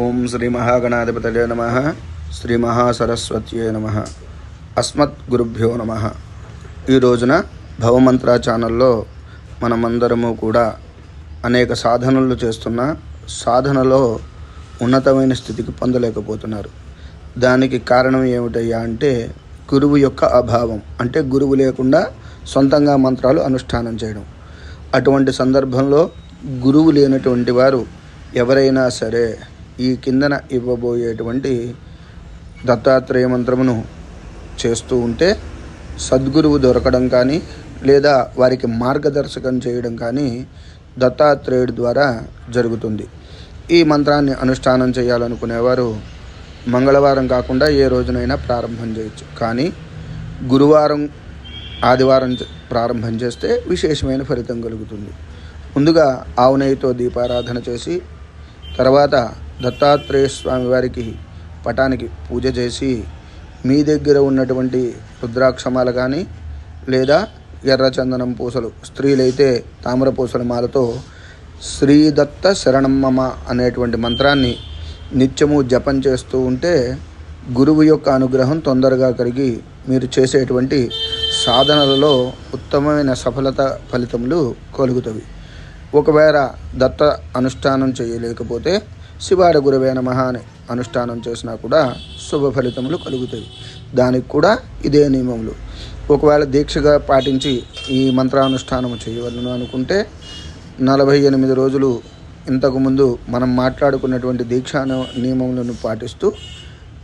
ఓం శ్రీ మహాగణాధిపతలే నమ. శ్రీ మహాసరస్వత్యే నమ. అస్మత్ గురుభ్యో నమ. ఈ రోజున భవమంత్ర ఛానల్లో మనమందరము కూడా అనేక సాధనలు చేస్తున్న సాధనలో ఉన్నతమైన స్థితికి పొందలేకపోతున్నారు. దానికి కారణం ఏమిటయ్యా అంటే గురువు యొక్క అభావం అంటే గురువు లేకుండా సొంతంగా మంత్రాలు అనుష్ఠానం చేయడం. అటువంటి సందర్భంలో గురువు లేనటువంటి వారు ఎవరైనా సరే ఈ కిందన ఇవ్వబోయేటువంటి దత్తాత్రేయ మంత్రమును చేస్తూ ఉంటే సద్గురువు దొరకడం కానీ లేదా వారికి మార్గదర్శకం చేయడం కానీ దత్తాత్రేయుడి ద్వారా జరుగుతుంది. ఈ మంత్రాన్ని అనుష్ఠానం చేయాలనుకునేవారు మంగళవారం కాకుండా ఏ రోజునైనా ప్రారంభం చేయొచ్చు. కానీ గురువారం ఆదివారం ప్రారంభం చేస్తే విశేషమైన ఫలితం కలుగుతుంది. ముందుగా ఆవు నెయ్యితో దీపారాధన చేసి తర్వాత దత్తాత్రేయ స్వామి వారికి పటానికి పూజ చేసి మీ దగ్గర ఉన్నటువంటి రుద్రాక్షమాలు కానీ లేదా ఎర్రచందనం పూసలు స్త్రీలైతే తామర పూసల మాలతో శ్రీదత్త శరణమ్మమ అనేటువంటి మంత్రాన్ని నిత్యము జపం చేస్తూ ఉంటే గురువు యొక్క అనుగ్రహం తొందరగా కలిగి మీరు చేసేటువంటి సాధనలలో ఉత్తమమైన సఫలత ఫలితములు కలుగుతవి. ఒకవేళ దత్త అనుష్ఠానం చేయలేకపోతే శివాడ గురవే నమః అని అనుష్ఠానం చేసినా కూడా శుభ ఫలితములు కలుగుతాయి. దానికి కూడా ఇదే నియమములు. ఒకవేళ దీక్షగా పాటించి ఈ మంత్రానుష్ఠానం చేయవలను అనుకుంటే నలభై ఎనిమిది రోజులు ఇంతకుముందు మనం మాట్లాడుకున్నటువంటి దీక్షా నియమములను పాటిస్తూ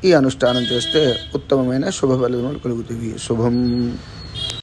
ఈ అనుష్ఠానం చేస్తే ఉత్తమమైన శుభ ఫలితములు కలుగుతాయి. శుభం.